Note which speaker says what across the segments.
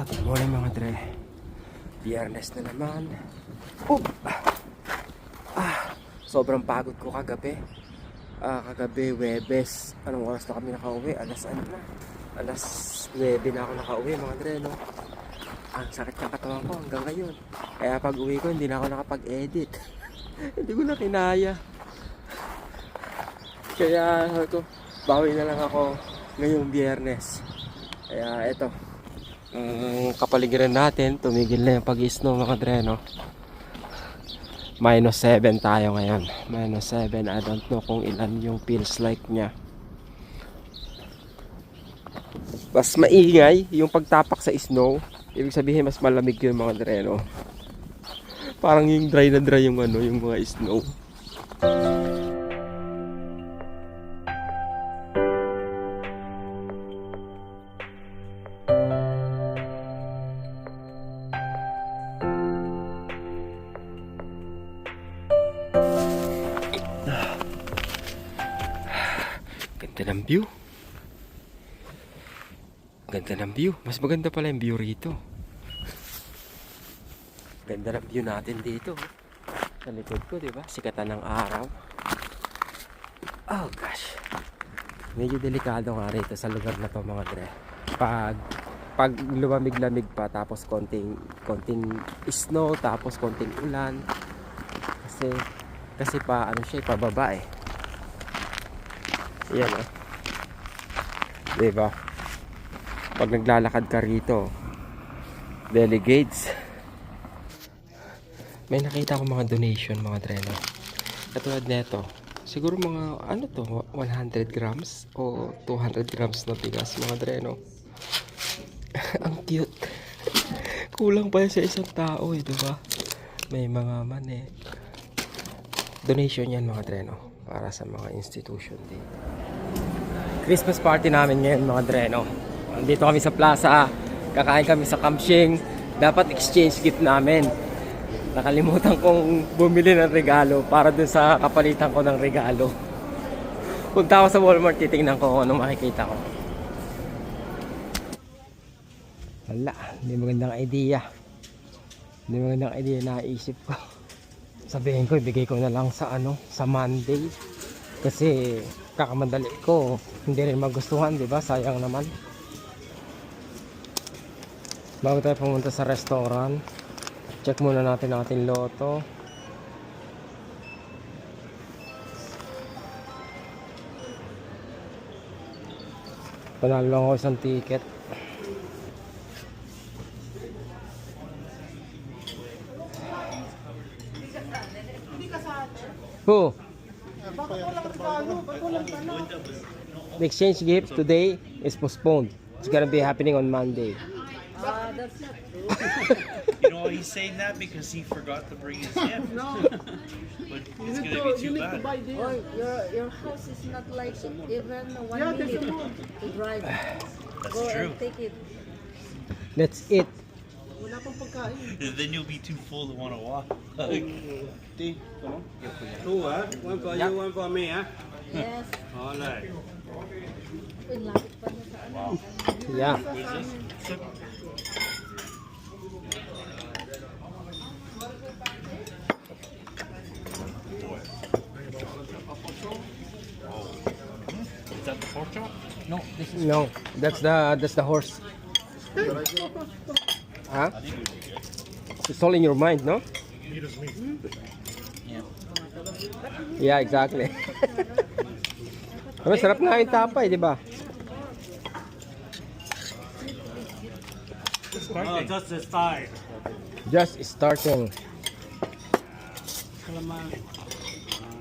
Speaker 1: Good morning mga dre. Biyernes na naman. Oop! Ah, sobrang pagod ko kagabi. Ah, kagabi, Webes. Anong oras na kami nakauwi? Alas ano na? Alas 9 na ako nakauwi mga dre, no? Ang sakit ng katawan ko hanggang ngayon. Kaya pag uwi ko, hindi na ako nakapag-edit. hindi ko na kinaya. Kaya sabi ko, bawi na lang ako ngayong biyernes. Kaya eto, ang kapaligiran natin, tumigil na yung pag-snow mga dreno. Minus 7 tayo ngayon. Minus 7. I don't know kung ilan yung feels like niya. Mas maingay yung pagtapak sa snow. Ibig sabihin mas malamig yung mga dreno. Parang yung dry na dry yung ano, yung mga snow. Ng view. Ganda ng view. Mas maganda pala yung view rito. Ganda ng view natin dito. Sa likod ko, di ba? Sikatan ng araw. Oh gosh. Medyo delikado nga rito sa lugar na to mga dre. Pag pag lumamig-lamig pa tapos konting konting snow tapos konting ulan kasi kasi pa ano siya pababa eh yan oh. Diba? Pag naglalakad ka rito, delegates. May nakita ko mga donation, mga treno. Katulad nito, siguro mga ano to, 100 grams o 200 grams na bigas, mga treno. Ang cute. Kulang pa sa isang tao eh, diba? May mga mani. Donation yan, mga treno. Para sa mga institution dito. Christmas party namin ngayon mga dreno. Dito kami sa plaza, kakain kami sa Kamshing. Dapat exchange gift namin. Nakalimutan kong bumili ng regalo para dun sa kapalitan ko ng regalo. Punta ako sa Walmart, titingnan ko kung ano makikita ko. Wala, hindi magandang idea. Hindi magandang idea na naisip ko. Sabihin ko, ibigay ko na lang sa ano, sa Monday. Kasi kakamadali ko, hindi rin magustuhan, di ba? Sayang naman. Bago tayo pumunta sa restaurant, check muna natin ang ating loto. Panalo lang ako isang ticket. Who? The exchange gift today is postponed. It's gonna be happening on Monday.
Speaker 2: that's not true You know he's saying that because he forgot to bring his gift.
Speaker 3: No,
Speaker 2: But
Speaker 3: you
Speaker 2: it's
Speaker 3: need
Speaker 2: gonna
Speaker 3: to,
Speaker 2: be
Speaker 3: you
Speaker 2: too
Speaker 3: to
Speaker 2: bad.
Speaker 3: buy this.
Speaker 4: Oh, your your house is not like even one
Speaker 3: Yeah, there's
Speaker 4: minute
Speaker 3: a
Speaker 4: to drive.
Speaker 2: That's
Speaker 4: Go
Speaker 2: true.
Speaker 4: and take it.
Speaker 1: Let's eat.
Speaker 3: Wala pang pagkain.
Speaker 2: Then you'll be too full to want to walk.
Speaker 5: Two, huh? One for you, one for me, huh?
Speaker 4: Yes.
Speaker 5: All right.
Speaker 4: Uy, lapit pa niya sa ano.
Speaker 1: Yeah.
Speaker 2: Is that the pork chop?
Speaker 1: No. No, that's the that's the horse. Huh? It's all in your mind, no?
Speaker 2: Yeah.
Speaker 1: Yeah, exactly. Masarap nga yung tapay, di ba?
Speaker 5: Oh, just the style.
Speaker 1: Just starting.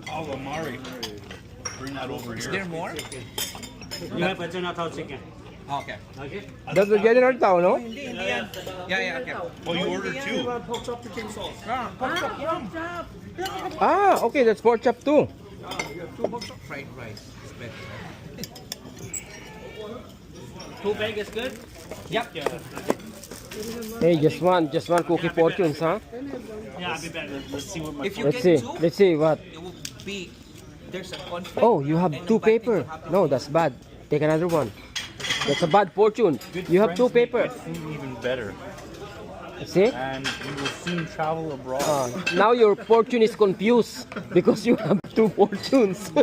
Speaker 2: Oh, Amari. Bring that over here. Is there more?
Speaker 5: You have a Chinatown chicken.
Speaker 6: Okay.
Speaker 5: Okay?
Speaker 1: That's oh, the general tao, no?
Speaker 6: Yeah, yeah, okay.
Speaker 2: Oh, oh you ordered two.
Speaker 3: Pork chop to king sauce.
Speaker 1: Ah, ah, ah, okay, that's pork chop too.
Speaker 6: Ah, Fried rice is better.
Speaker 5: Two bag is good?
Speaker 6: Yep.
Speaker 1: Hey, just one, just one cookie fortunes, huh?
Speaker 5: Yeah, I'll be back. Let's, let's see what my
Speaker 6: If you
Speaker 1: Let's see,
Speaker 6: two,
Speaker 1: let's see what.
Speaker 6: it will be there's a conflict.
Speaker 1: Oh, you have two paper.
Speaker 6: will.
Speaker 1: No, that's bad. Take another one. That's a bad fortune. You have two papers.
Speaker 2: Even better.
Speaker 1: See?
Speaker 2: And you will soon travel abroad.
Speaker 1: Uh, now your fortune is confused because you have two fortunes.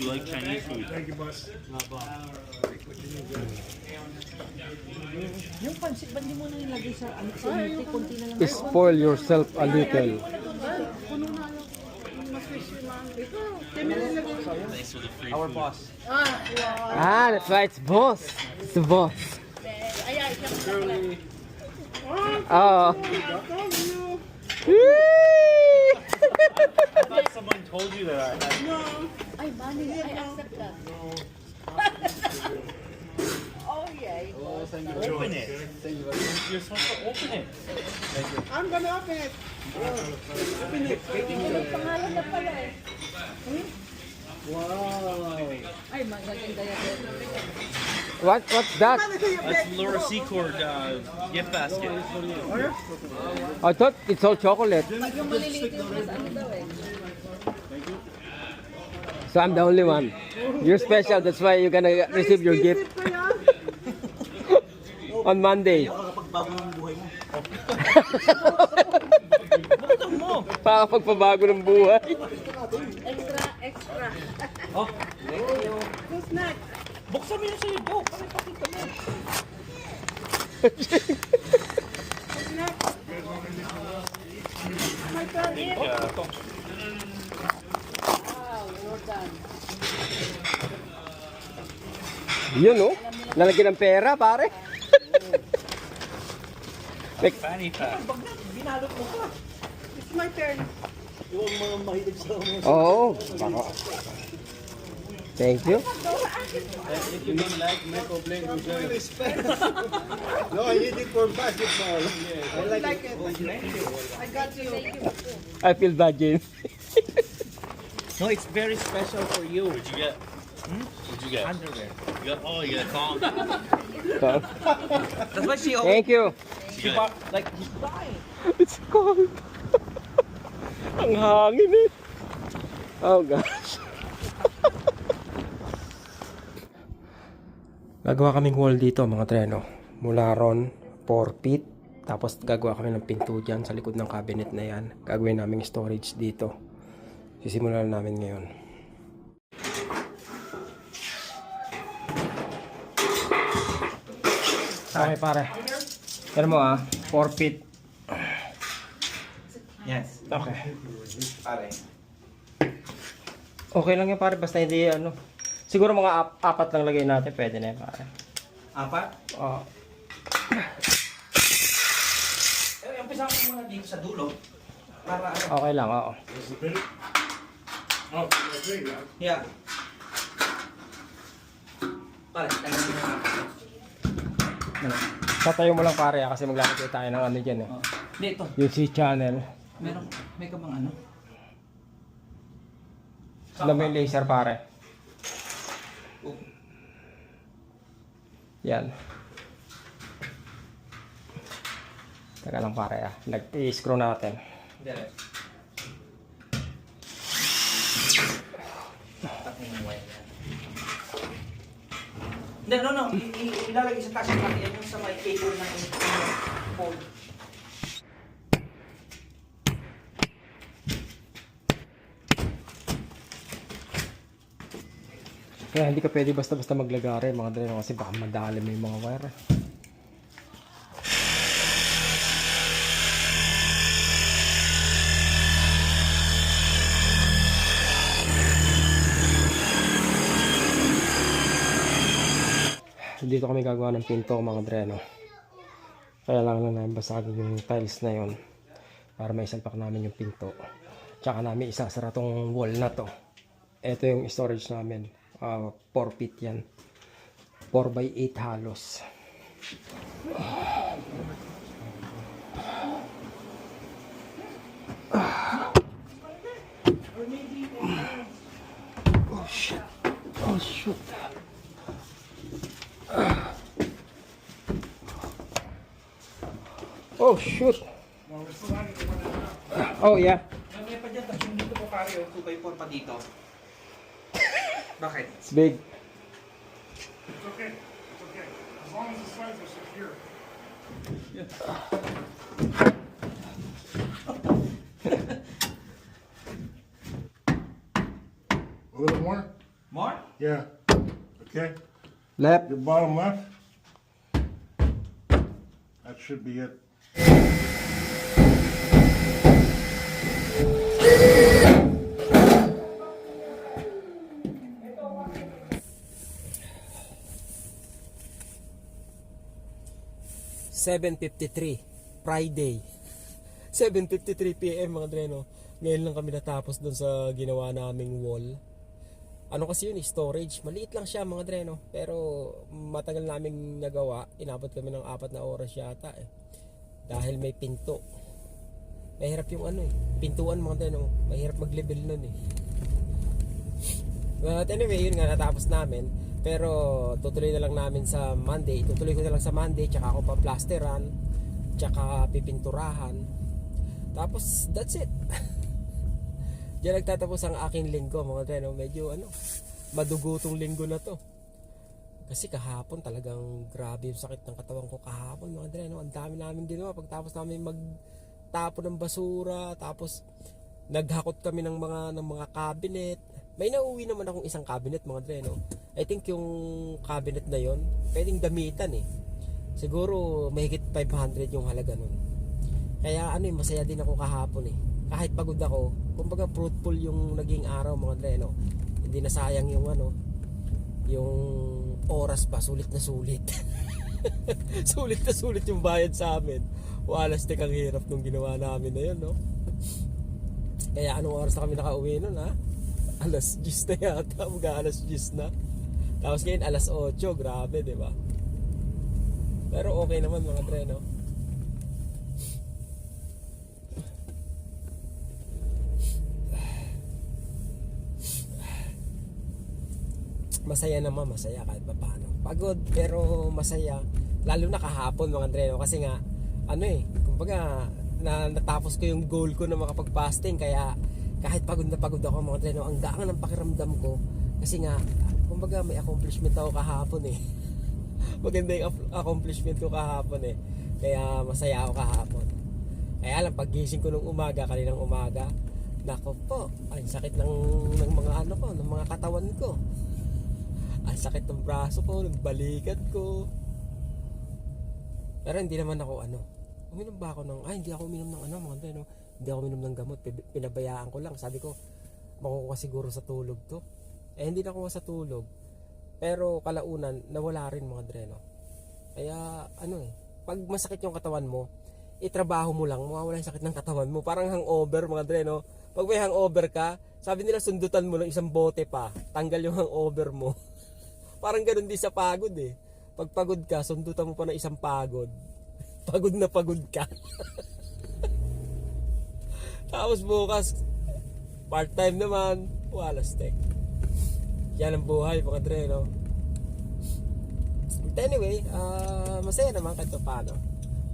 Speaker 2: You like Chinese food?
Speaker 4: Yung pancit, ba't di mo na nilagay sa ano? Sa milk, konti na lang.
Speaker 1: Spoil yourself a little.
Speaker 4: Puno na
Speaker 2: Thanks for the free
Speaker 6: Our
Speaker 2: food.
Speaker 6: boss.
Speaker 4: Ah.
Speaker 1: Ah, that's why it's boss. It's the boss.
Speaker 4: Ay, ay, siya.
Speaker 1: Oh.
Speaker 2: I thought someone told you that I had.
Speaker 4: Ay, bali. I accept that. Oh, yeah.
Speaker 2: Open it. You're supposed to open it.
Speaker 3: I'm gonna open it.
Speaker 4: May pangalan na pala eh.
Speaker 3: Wow.
Speaker 4: Ay, magaganda yan.
Speaker 1: What? What's that?
Speaker 2: That's Laura Secord uh, gift basket.
Speaker 1: I thought it's all chocolate.
Speaker 4: Pag yung maliliit yung mas ano daw eh.
Speaker 1: So I'm the only one. You're special. That's why you're gonna receive your gift on Monday. Para pagpabago ng buhay.
Speaker 4: Extra, extra.
Speaker 2: Buksan mo yun sa'yo, Doc. Para ipakita mo.
Speaker 1: Yun oh. Lalagyan ng pera, pare.
Speaker 2: Fanny pack.
Speaker 3: It's my turn. Yung mga mahilig sa mga...
Speaker 1: Oo. Baka. Thank you.
Speaker 3: You don't like me, complain ko sa'yo. No, I need it for basketball. I like, it. I got you.
Speaker 1: I feel bad, James.
Speaker 6: No, it's very special for you.
Speaker 2: What'd you get? Hmm? What'd you get?
Speaker 6: Underwear.
Speaker 2: You got, oh, you got a thong.
Speaker 6: That's why she always
Speaker 1: Thank you.
Speaker 2: Good.
Speaker 6: like he's crying.
Speaker 1: It's cold. Ang hangin eh. Oh gosh. Gagawa kaming wall dito mga treno. Mula ron, 4 feet. Tapos gagawa kami ng pinto dyan sa likod ng cabinet na yan. Gagawin namin storage dito. Sisimulan namin ngayon. Okay pare. Yan mo ah, 4 feet.
Speaker 6: Yes.
Speaker 1: Okay.
Speaker 6: Pare.
Speaker 1: Okay lang yan pare, basta hindi ano. Siguro mga ap- apat lang lagay natin, pwede na yan pare.
Speaker 6: Apat?
Speaker 1: Oo.
Speaker 6: Eh, umpisa ko muna dito sa dulo. Para ano?
Speaker 1: okay lang, oo.
Speaker 6: Yeah. Pare, tagal mo na.
Speaker 1: Tatayo mo lang pare ah, kasi maglalagay tayo ng ano dyan eh.
Speaker 6: Oh. Hindi, ito.
Speaker 1: Yung C channel.
Speaker 6: Meron, may ka bang ano?
Speaker 1: Alam mo yung laser pare.
Speaker 6: Oh.
Speaker 1: Yan. Teka lang pare ah. Nag-i-screw natin.
Speaker 6: Dire. Takin ng wire no, no. I- Ilalagay sa taas pati yan yung sa may cable ng ng phone.
Speaker 1: Kaya hindi ka pwede basta-basta maglagari mga dreno kasi baka madali mo yung mga wire. Dito kami gagawa ng pinto mga dreno. Kaya lang lang namin basagin yung tiles na yon para may salpak namin yung pinto. Tsaka namin isasara tong wall na to. Ito yung storage namin. Ah, 4 feet yan. 4 by 8 halos. Oh shit. Oh shoot. Oh shoot. Oh yeah.
Speaker 6: May pa dyan, tapos yung dito po pare, yung 2x4 pa dito. Bakit?
Speaker 1: It's big.
Speaker 2: It's okay. It's okay. As long as the sides are secure. A little more?
Speaker 6: More?
Speaker 2: Yeah. Okay.
Speaker 1: Left.
Speaker 2: Your bottom left. That should be it.
Speaker 1: Friday. 7.53 p.m. mga dreno. Ngayon lang kami natapos doon sa ginawa naming wall. Ano kasi yun, eh, storage. Maliit lang siya mga dreno. Pero matagal naming nagawa. Inabot kami ng apat na oras yata eh. Dahil may pinto. Mahirap yung ano eh. Pintuan mga dreno. Mahirap mag-level nun eh. But anyway, yun nga natapos namin. Pero tutuloy na lang namin sa Monday. Tutuloy ko na lang sa Monday. Tsaka ako pa plasteran. Tsaka pipinturahan. Tapos that's it. Diyan nagtatapos ang aking linggo mga treno. Medyo ano, madugutong linggo na to. Kasi kahapon talagang grabe yung sakit ng katawan ko kahapon mga treno. Ang dami namin ginawa pagtapos namin magtapo ng basura. Tapos naghakot kami ng mga ng mga cabinet. May nauwi naman akong isang cabinet mga treno. I think yung cabinet na yon pwedeng gamitan eh. Siguro mahigit 500 yung halaga nun. Kaya ano eh, masaya din ako kahapon eh. Kahit pagod ako, kumbaga fruitful yung naging araw mga dreno. Hindi na sayang yung ano, yung oras pa, sulit na sulit. sulit na sulit yung bayad sa amin. Walas tek ang hirap nung ginawa namin na yun, no? Kaya anong oras na kami nakauwi nun, ha? Alas 10 na yata, mga alas 10 na. Tapos ngayon, alas 8, grabe, di ba? Pero okay naman mga dreno. masaya naman, masaya kahit pa paano. Pagod pero masaya. Lalo na kahapon mga dreno kasi nga ano eh, kumbaga na natapos ko yung goal ko na makapag-fasting kaya kahit pagod na pagod ako mga dreno, ang gaan ng pakiramdam ko kasi nga kumbaga may accomplishment ako kahapon eh. Maganda yung accomplishment ko kahapon eh. Kaya masaya ako kahapon. Kaya lang pagising ko nung umaga, kaninang umaga, nako po, ang sakit ng, ng mga ano ko, ng mga katawan ko. Ang sakit ng braso ko, ng balikat ko. Pero hindi naman ako ano. Uminom ba ako ng, ay hindi ako uminom ng ano mga no? Hindi ako uminom ng gamot. Pinabayaan ko lang. Sabi ko, makukuha siguro sa tulog to. Eh hindi nakuha sa tulog. Pero kalaunan, nawala rin mga dreno. Kaya ano eh, pag masakit yung katawan mo, itrabaho mo lang, mawawala yung sakit ng katawan mo. Parang hangover mga dreno. Pag may hangover ka, sabi nila sundutan mo ng isang bote pa, tanggal yung hangover mo. Parang ganun din sa pagod eh. Pag pagod ka, sundutan mo pa ng isang pagod. Pagod na pagod ka. Tapos bukas, part-time naman, walas tek. Yan ang buhay mga dre, no? But anyway, ah, masaya naman kahit pa paano.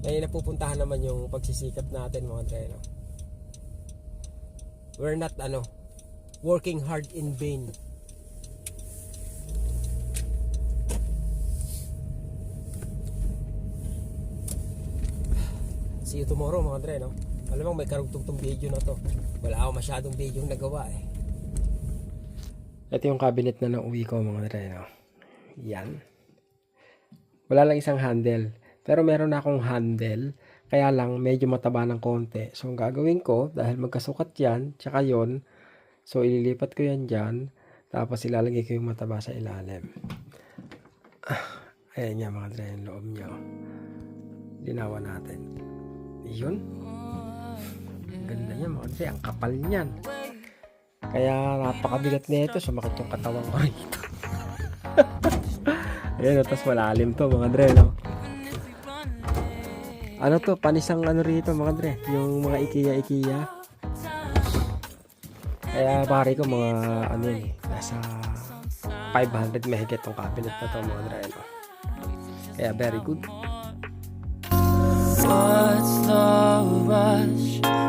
Speaker 1: May napupuntahan naman yung pagsisikap natin mga dre, no? We're not, ano, working hard in vain. See you tomorrow mga dre, no? Alam mo, may karugtog video na to. Wala ako masyadong video nagawa eh. Ito yung cabinet na nauwi ko mga dre, no? Yan. Wala lang isang handle. Pero meron na akong handle. Kaya lang, medyo mataba ng konti. So, ang gagawin ko, dahil magkasukat yan, tsaka yon so ililipat ko yan dyan. Tapos ilalagay ko yung mataba sa ilalim. Ah, ayan nga mga dre, yung loob niya. oh. Linawan natin. Yun. Ganda niya mga dre. Ang kapal niyan. Kaya napakabigat nito. Sumakit yung katawan ko rito. Ayan, tapos malalim to mga dre, no? Ano to? Panisang ano rito mga dre? Yung mga IKEA-IKEA. Kaya pare ko mga ano yun. Nasa 500 mahigit tong cabinet na to mga dre, no? Kaya very good.
Speaker 7: What's the rush?